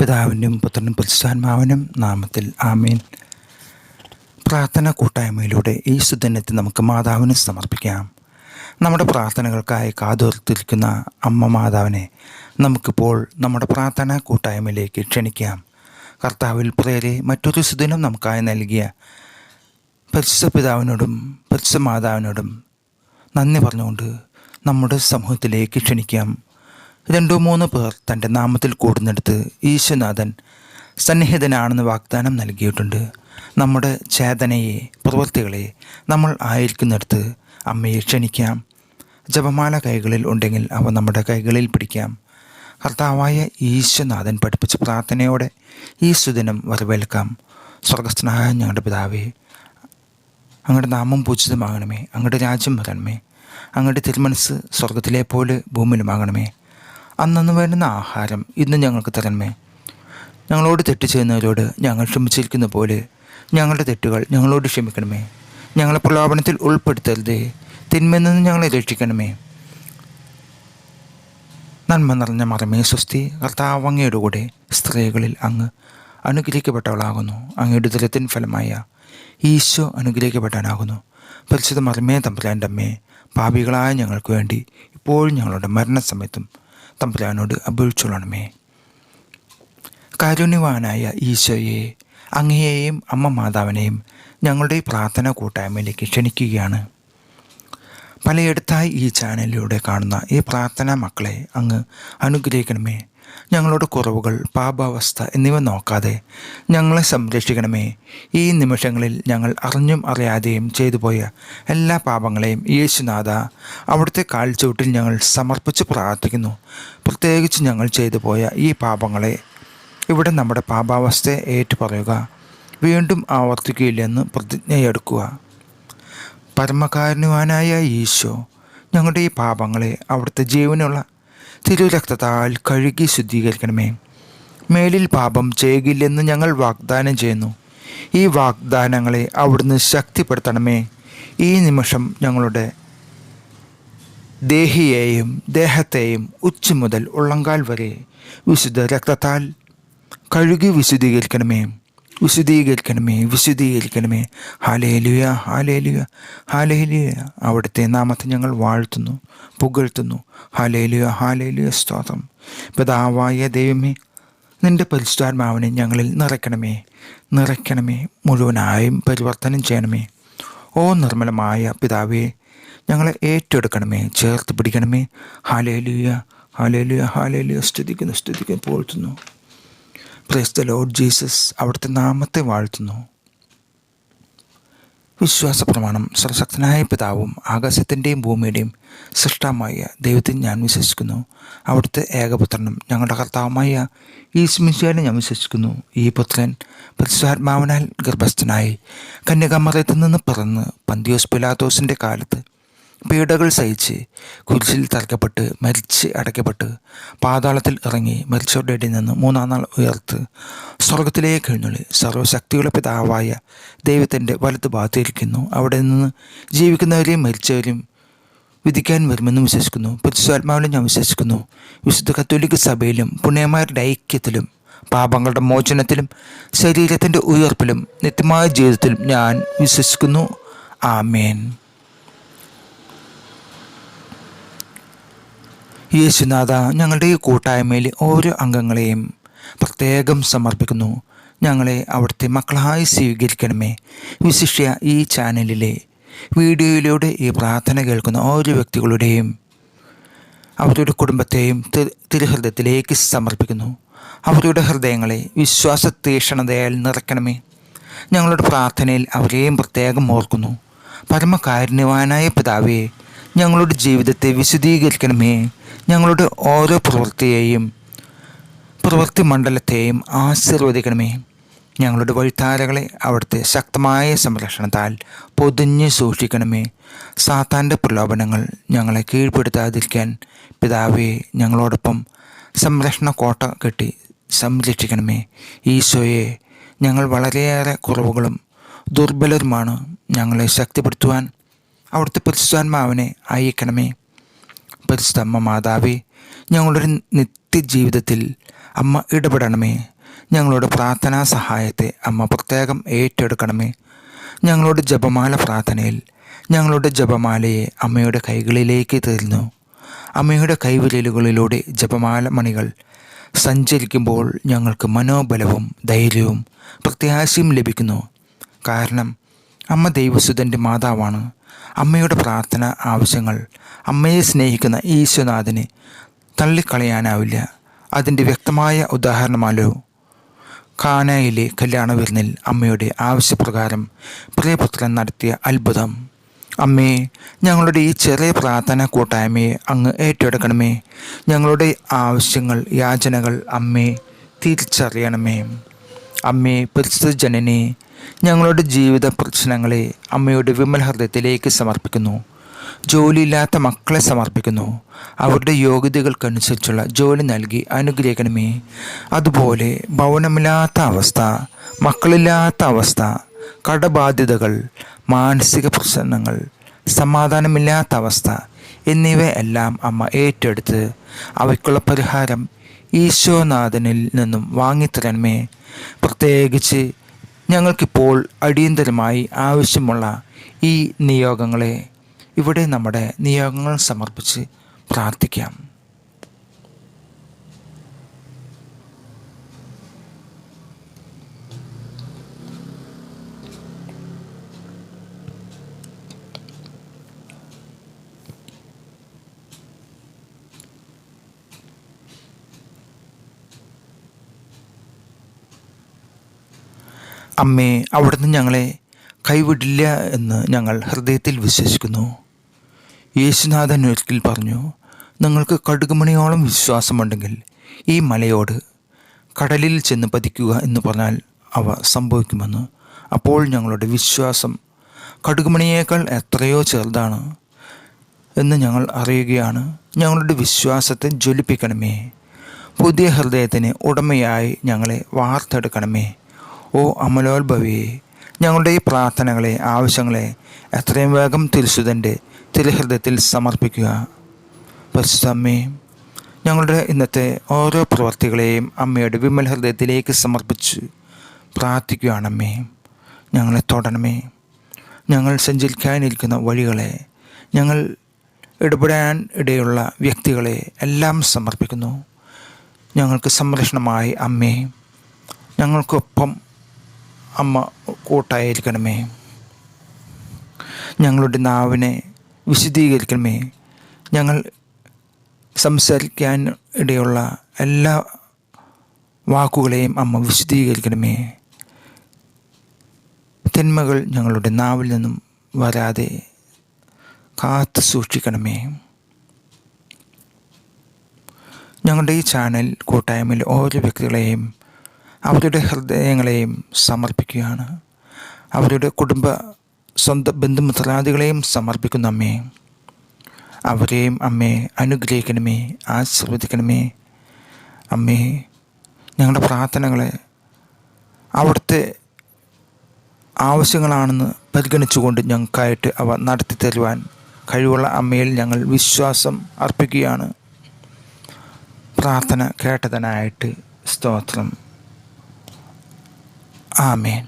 പിതാവിന്റെയും പുത്രനും പരിശുദ്ധാത്മാവിനും നാമത്തിൽ ആമേൻ. പ്രാർത്ഥന കൂട്ടായ്മയിലൂടെ ഈ സുദിനത്തെ നമുക്ക് മാതാവിന് സമർപ്പിക്കാം. നമ്മുടെ പ്രാർത്ഥനകൾക്കായി കാതോർത്തിരിക്കുന്ന അമ്മ മാതാവിനെ നമുക്കിപ്പോൾ നമ്മുടെ പ്രാർത്ഥന കൂട്ടായ്മയിലേക്ക് ക്ഷണിക്കാം. കർത്താവിൽ പ്രേരെ മറ്റൊരു സുദിനം നമുക്കായി നൽകിയ പരിശുദ്ധ പിതാവിനോടും പരിശുദ്ധ മാതാവിനോടും നന്ദി പറഞ്ഞുകൊണ്ട് നമ്മുടെ സമൂഹത്തിലേക്ക് ക്ഷണിക്കാം. രണ്ടോ മൂന്ന് പേർ തന്റെ നാമത്തിൽ കൂടുന്നിടത്ത് ഈശ്വനാഥൻ സന്നിഹിതനാണെന്ന് വാഗ്ദാനം നൽകിയിട്ടുണ്ട്. നമ്മുടെ ചേതനയെ പ്രവൃത്തികളെ നമ്മൾ ആയിരിക്കുന്നിടത്ത് അമ്മയെ ക്ഷണിക്കാം. ജപമാല കൈകളിൽ ഉണ്ടെങ്കിൽ അവ നമ്മുടെ കൈകളിൽ പിടിക്കാം. കർത്താവായ ഈശ്വനാഥൻ പഠിപ്പിച്ച പ്രാർത്ഥനയോടെ ഈ സുദിനം വരവേൽക്കാം. സ്വർഗസ്നായ ഞങ്ങളുടെ പിതാവേ അങ്ങയുടെ നാമം പൂജിതമാകണമേ. അങ്ങയുടെ രാജ്യം വരണമേ. അങ്ങയുടെ തിരുമനസ് സ്വർഗത്തിലെ പോലെ ഭൂമിയിലുമാകണമേ. അന്നു വേണ്ടുന്ന ആഹാരം ഇന്ന് ഞങ്ങൾക്ക് തരണമേ. ഞങ്ങളോട് തെറ്റ് ചെയ്യുന്നവരോട് ഞങ്ങൾ ക്ഷമിച്ചിരിക്കുന്ന പോലെ ഞങ്ങളുടെ തെറ്റുകൾ ഞങ്ങളോട് ക്ഷമിക്കണമേ. ഞങ്ങളെ പ്രലോഭനത്തിൽ ഉൾപ്പെടുത്തരുതേ. തിന്മയിൽ നിന്ന് ഞങ്ങളെ രക്ഷിക്കണമേ. നന്മ നിറഞ്ഞ മറമേ സ്വസ്തി കർത്താവങ്ങയുടെ കൂടെ സ്ത്രീകളിൽ അങ്ങ് അനുഗ്രഹിക്കപ്പെട്ടവളാകുന്നു. അങ്ങയുടെ ദുരത്തിൻ ഫലമായ ഈശോ അനുഗ്രഹിക്കപ്പെട്ടാനാകുന്നു പരിശുദ്ധ മറമേ തമ്പുരാന്റെ അമ്മേ പാപികളായ ഞങ്ങൾക്ക് വേണ്ടി ഇപ്പോഴും ഞങ്ങളുടെ മരണസമയത്തും തമ്പുരാനോട് അപേക്ഷിച്ചോളണമേ കാരുണ്യവാനായ ഈശോയെ അങ്ങയെയും അമ്മ മാതാവിനെയും ഞങ്ങളുടെ പ്രാർത്ഥന കൂട്ടായ്മയിലേക്ക് ക്ഷണിക്കുകയാണ്. പലയിടത്തായി ഈ ചാനലിലൂടെ കാണുന്ന ഈ പ്രാർത്ഥന മക്കളെ അങ്ങ് അനുഗ്രഹിക്കണമേ. ഞങ്ങളുടെ കുറവുകൾ പാപാവസ്ഥ എന്നിവ നോക്കാതെ ഞങ്ങളെ സംരക്ഷിക്കണമേ. ഈ നിമിഷങ്ങളിൽ ഞങ്ങൾ അറിഞ്ഞും അറിയാതെയും ചെയ്തു പോയ എല്ലാ പാപങ്ങളെയും യേശുനാഥ അവിടുത്തെ കാൽച്ചുവട്ടിൽ ഞങ്ങൾ സമർപ്പിച്ച് പ്രാർത്ഥിക്കുന്നു. പ്രത്യേകിച്ച് ഞങ്ങൾ ചെയ്തു പോയ ഈ പാപങ്ങളെ ഇവിടെ നമ്മുടെ പാപാവസ്ഥയെ ഏറ്റുപറയുക വീണ്ടും ആവർത്തിക്കുകയില്ലെന്ന് പ്രതിജ്ഞയെടുക്കുക. പരമകാരുണ്യവാനായ ഈശോ ഞങ്ങളുടെ ഈ പാപങ്ങളെ അവിടുത്തെ ജീവനുള്ള തിരുരക്തത്താൽ കഴുകി ശുദ്ധീകരിക്കണമേ. മേലിൽ പാപം ചെയ്യുകയില്ലെന്ന് ഞങ്ങൾ വാഗ്ദാനം ചെയ്യുന്നു. ഈ വാഗ്ദാനങ്ങളെ അവിടുന്ന് ശക്തിപ്പെടുത്തണമേ. ഈ നിമിഷം ഞങ്ങളുടെ ദേഹിയെയും ദേഹത്തെയും ഉച്ച മുതൽ ഉള്ളങ്കാൽ വരെ വിശുദ്ധ രക്തത്താൽ കഴുകി വിശുദ്ധീകരിക്കണമേ. വിശുദ്ധീകരിക്കണമേ വിശുദ്ധീകരിക്കണമേ ഹാലേലുയ ഹാലേലുയ ഹാലേലുയ അവിടുത്തെ നാമത്തെ ഞങ്ങൾ വാഴ്ത്തുന്നു പുകഴ്ത്തുന്നു। ഹാലേലുയ ഹാലേലുയ സ്തോത്രം। പിതാവായ ദൈവമേ നിന്റെ പരിശുദ്ധാത്മാവിനെ ഞങ്ങളിൽ നിറയ്ക്കണമേ നിറയ്ക്കണമേ മുഴുവനായും പരിവർത്തനം ചെയ്യണമേ. ഓ നിർമ്മലമായ പിതാവേ ഞങ്ങളെ ഏറ്റെടുക്കണമേ ചേർത്ത് പിടിക്കണമേ. ഹാലേലുയ ഹാലേലുയ ഹാലേലുയ സ്തുതിക്കുന്നു സ്തുതിക്കുന്നു പോഴ്ത്തുന്നു പ്രേസ് ലോഡ് ജീസസ് അവിടുത്തെ നാമത്തെ വാഴ്ത്തുന്നു. വിശ്വാസ പ്രമാണം സർവശക്തനായ പിതാവും ആകാശത്തിന്റെയും ഭൂമിയുടെയും സൃഷ്ടമായ ദൈവത്തിൽ ഞാൻ വിശ്വസിക്കുന്നു. അവിടുത്തെ ഏകപുത്രനും ഞങ്ങളുടെ കർത്താവുമായ ഈ സ്മിശിയാലും ഞാൻ വിശ്വസിക്കുന്നു. ഈ പുത്രൻ പരിശുദ്ധാത്മാവനാൽ ഗർഭസ്ഥനായി കന്യകമറയത്തിൽ നിന്ന് പിറന്ന് പന്തിയോസ് പിലാത്തോസിന്റെ കാലത്ത് പീഡകൾ സഹിച്ച് കുരിശിൽ തറക്കപ്പെട്ട് മരിച്ച് അടയ്ക്കപ്പെട്ട് പാതാളത്തിൽ ഇറങ്ങി മരിച്ചവരുടെ ഇടയിൽ നിന്ന് മൂന്നാം നാൾ ഉയർത്ത് സ്വർഗത്തിലേക്ക് എഴുന്നള്ളി. സർവശക്തിയുടെ പിതാവായ ദൈവത്തിന്റെ വലത്ത് ഭാഗത്തിരിക്കുന്നു. അവിടെ നിന്ന് ജീവിക്കുന്നവരെയും മരിച്ചവരെയും വിധിക്കാൻ വരുമെന്ന് വിശ്വസിക്കുന്നു. പരിശുദ്ധാത്മാവിലും ഞാൻ വിശ്വസിക്കുന്നു. വിശുദ്ധ കത്തോലിക്ക സഭയിലും പുണ്യമാരുടെ ഐക്യത്തിലും പാപങ്ങളുടെ മോചനത്തിലും ശരീരത്തിന്റെ ഉയർപ്പിലും നിത്യമായ ജീവിതത്തിലും ഞാൻ വിശ്വസിക്കുന്നു. ആമേൻ. യേശുനാഥ ഞങ്ങളുടെ ഈ കൂട്ടായ്മയിൽ ഓരോ അംഗങ്ങളെയും പ്രത്യേകം സമർപ്പിക്കുന്നു. ഞങ്ങളെ അവിടുത്തെ മക്കളായി സ്വീകരിക്കണമേ. വിശിഷ്യ ഈ ചാനലിലെ വീഡിയോയിലൂടെ ഈ പ്രാർത്ഥന കേൾക്കുന്ന ഓരോ വ്യക്തികളുടെയും അവരുടെ കുടുംബത്തെയും തിരുഹൃദയത്തിലേക്ക് സമർപ്പിക്കുന്നു. അവരുടെ ഹൃദയങ്ങളെ വിശ്വാസ തീക്ഷണതയാൽ നിറയ്ക്കണമേ. ഞങ്ങളുടെ പ്രാർത്ഥനയിൽ അവരെയും പ്രത്യേകം ഓർക്കുന്നു. പരമകാരുണ്യവാനായ പിതാവേ ഞങ്ങളുടെ ജീവിതത്തെ വിശദീകരിക്കണമേ. ഞങ്ങളുടെ ഓരോ പ്രവൃത്തിയെയും പ്രവൃത്തി മണ്ഡലത്തെയും ആശീർവദിക്കണമേ. ഞങ്ങളുടെ വഴിത്താരകളെ അവിടുത്തെ ശക്തമായ സംരക്ഷണത്താൽ പൊതിഞ്ഞ് സൂക്ഷിക്കണമേ. സാത്താന്റെ പ്രലോഭനങ്ങൾ ഞങ്ങളെ കീഴ്പ്പെടുത്താതിരിക്കാൻ പിതാവെ ഞങ്ങളോടൊപ്പം സംരക്ഷണ കോട്ട കെട്ടി സംരക്ഷിക്കണമേ. ഈശോയെ ഞങ്ങൾ വളരെയേറെ കുറവുകളും ദുർബലരുമാണ്. ഞങ്ങളെ ശക്തിപ്പെടുത്തുവാൻ അവിടുത്തെ പരിശുദ്ധാത്മാവിനെ അയക്കണമേ പരിശുദ്ധമ്മ മാതാവേ ഞങ്ങളുടെ നിത്യ വ്യക്തി ജീവിതത്തിൽ അമ്മ ഇടപെടണമേ. ഞങ്ങളുടെ പ്രാർത്ഥനാ സഹായത്തെ അമ്മ പ്രത്യേകം ഏറ്റെടുക്കണമേ. ഞങ്ങളുടെ ജപമാല പ്രാർത്ഥനയിൽ ഞങ്ങളുടെ ജപമാലയെ അമ്മയുടെ കൈകളിലേക്ക് തരുന്നു അമ്മയുടെ കൈവിരലുകളിലൂടെ ജപമാല മണികൾ സഞ്ചരിക്കുമ്പോൾ ഞങ്ങൾക്ക് മനോബലവും ധൈര്യവും പ്രത്യാശയും ലഭിക്കുന്നു. കാരണം അമ്മ ദൈവസുതന്റെ മാതാവാണ്. അമ്മയുടെ പ്രാർത്ഥന ആവശ്യങ്ങൾ അമ്മയെ സ്നേഹിക്കുന്ന ഈശ്വനാഥിനെ തള്ളിക്കളയാനാവില്ല. അതിന്റെ വ്യക്തമായ ഉദാഹരണമാലോ. കാനയിലെ കല്യാണ വിരുന്നിൽ അമ്മയുടെ ആവശ്യപ്രകാരം പ്രിയപുത്രൻ നടത്തിയ അത്ഭുതം. അമ്മേ ഞങ്ങളുടെ ഈ ചെറിയ പ്രാർത്ഥന കൂട്ടായ്മയെ അങ്ങ് ഏറ്റെടുക്കണമേ. ഞങ്ങളുടെ ആവശ്യങ്ങൾ യാചനകൾ അമ്മേ തിരിച്ചറിയണമേ. അമ്മേ പരിശുദ്ധ ജനനെ ഞങ്ങളുടെ ജീവിത പ്രശ്നങ്ങളെ അമ്മയുടെ വിമൽ ഹൃദയത്തിലേക്ക് സമർപ്പിക്കുന്നു. ജോലിയില്ലാത്ത മക്കളെ സമർപ്പിക്കുന്നു. അവരുടെ യോഗ്യതകൾക്കനുസരിച്ചുള്ള ജോലി നൽകി അനുഗ്രഹിക്കണമേ. അതുപോലെ ഭവനമില്ലാത്ത അവസ്ഥ മക്കളില്ലാത്ത അവസ്ഥ കടബാധ്യതകൾ മാനസിക പ്രശ്നങ്ങൾ സമാധാനമില്ലാത്ത അവസ്ഥ എന്നിവയെല്ലാം അമ്മ ഏറ്റെടുത്ത് അവയ്ക്കുള്ള പരിഹാരം ഈശോനാഥനിൽ നിന്നും വാങ്ങിത്തരണമേ. പ്രത്യേകിച്ച് ഞങ്ങൾക്കിപ്പോൾ അടിയന്തരമായി ആവശ്യമുള്ള ഈ നിയോഗങ്ങളെ ഇവിടെ നമ്മുടെ നിയോഗങ്ങൾ സമർപ്പിച്ച് പ്രാർത്ഥിക്കാം. അമ്മേ അവിടുന്ന് ഞങ്ങളെ കൈവിടില്ല എന്ന് ഞങ്ങൾ ഹൃദയത്തിൽ വിശ്വസിക്കുന്നു. യേശുനാഥൻ ഒരിക്കൽ പറഞ്ഞു നിങ്ങൾക്ക് കടുകുമണിയോളം വിശ്വാസമുണ്ടെങ്കിൽ ഈ മലയോട് കടലിൽ ചെന്ന് പതിക്കുക എന്ന് പറഞ്ഞാൽ അവ സംഭവിക്കുമെന്ന്. അപ്പോൾ ഞങ്ങളുടെ വിശ്വാസം കടുകുമണിയേക്കാൾ എത്രയോ ചെറുതാണ് എന്ന് ഞങ്ങൾ അറിയുകയാണ്. ഞങ്ങളുടെ വിശ്വാസത്തെ ജ്വലിപ്പിക്കണമേ. പുതിയ ഹൃദയത്തിന് ഉടമയായി ഞങ്ങളെ വാർത്തെടുക്കണമേ. ഓ അമലോത്ഭവിയെ ഞങ്ങളുടെ ഈ പ്രാർത്ഥനകളെ ആവശ്യങ്ങളെ എത്രയും വേഗം തിരുസുതന്റെ തിരുഹൃദയത്തിൽ സമർപ്പിക്കുക. പരിശുദ്ധമ്മേ ഞങ്ങളുടെ ഇന്നത്തെ ഓരോ പ്രവർത്തികളെയും അമ്മയുടെ വിമൽ ഹൃദയത്തിലേക്ക് സമർപ്പിച്ച് പ്രാർത്ഥിക്കുകയാണമ്മേ. ഞങ്ങളെ തൊടണമേ. ഞങ്ങൾ സഞ്ചരിക്കാനിരിക്കുന്ന വഴികളെ ഞങ്ങൾ ഇടപെടാൻ ഇടയുള്ള വ്യക്തികളെ എല്ലാം സമർപ്പിക്കുന്നു. ഞങ്ങൾക്ക് സംരക്ഷണമായി അമ്മേ. ഞങ്ങൾക്കൊപ്പം അമ്മ കൂട്ടായിരിക്കണമേ. ഞങ്ങളുടെ നാവിനെ വിശദീകരിക്കണമേ. ഞങ്ങൾ സംസാരിക്കാൻ ഇടയുള്ള എല്ലാ വാക്കുകളെയും അമ്മ വിശദീകരിക്കണമേ. തിന്മകൾ ഞങ്ങളുടെ നാവിൽ നിന്നും വരാതെ കാത്തു സൂക്ഷിക്കണമേ. ഞങ്ങളുടെ ഈ ചാനൽ കൂട്ടായ്മയിൽ ഓരോ വ്യക്തികളെയും അവരുടെ ഹൃദയങ്ങളെയും സമർപ്പിക്കുകയാണ്. അവരുടെ കുടുംബ സ്വന്തം ബന്ധുമിത്രാദികളെയും സമർപ്പിക്കുന്ന അമ്മേ. അവരെയും അമ്മേ അനുഗ്രഹിക്കണമേ ആശീർവദിക്കണമേ. അമ്മേ ഞങ്ങളുടെ പ്രാർത്ഥനകളെ അവിടുത്തെ ആവശ്യങ്ങളാണെന്ന് പരിഗണിച്ചുകൊണ്ട് ഞങ്ങൾക്കായിട്ട് അവ നടത്തി തരുവാൻ കഴിവുള്ള അമ്മയിൽ ഞങ്ങൾ വിശ്വാസം അർപ്പിക്കുകയാണ്. പ്രാർത്ഥന കേട്ടതനായിട്ട് സ്തോത്രം. ആമേൻ